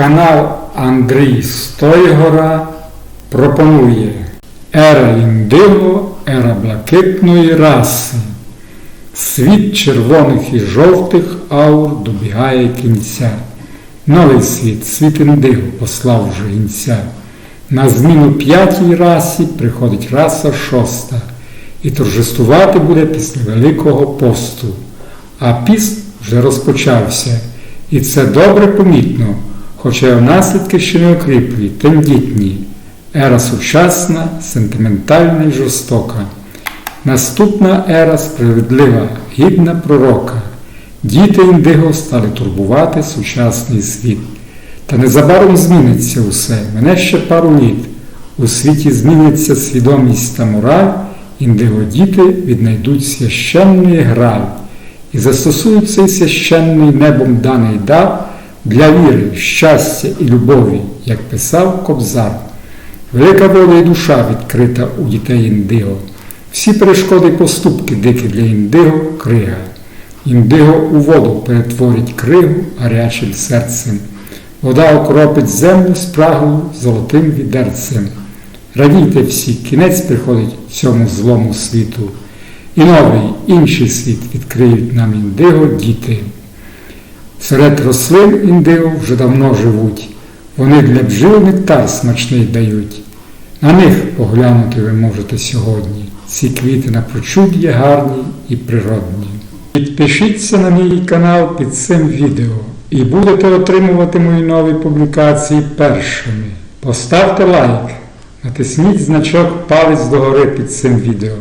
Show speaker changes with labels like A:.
A: Канал Андрій Стойгора пропонує Ера індиго, ера блакитної раси. Світ червоних і жовтих аур добігає кінця. Новий світ, світ індиго послав вже гінця. На зміну п'ятій расі приходить раса шоста, і торжествувати буде після Великого посту. А піст вже розпочався, і це добре помітно, хоча й наслідки ще не окріплі, тендітні. Ера сучасна, сентиментальна і жорстока. Наступна ера справедлива, гідна пророка. Діти індиго стали турбувати сучасний світ. Та незабаром зміниться усе, мене ще пару літ. У світі зміниться свідомість та мораль, індиго діти віднайдуть священний граль і застосують цей священний небом даний дар для віри, щастя і любові, як писав Кобзар. Велика воля і душа відкрита у дітей індиго. Всі перешкоди й поступки дикі для індиго крига. Індиго у воду перетворить кригу гарячим серцем. Вода окропить землю спрагою золотим відерцем. Радійте всі, кінець приходить цьому злому світу. І новий, інший світ відкриють нам індиго діти. Серед рослин індиго вже давно живуть. Вони для бджіл нектар смачний дають. На них поглянути ви можете сьогодні. Ці квіти напрочуд є гарні і природні. Підпишіться на мій канал під цим відео і будете отримувати мої нові публікації першими. Поставте лайк, натисніть значок палець догори під цим відео.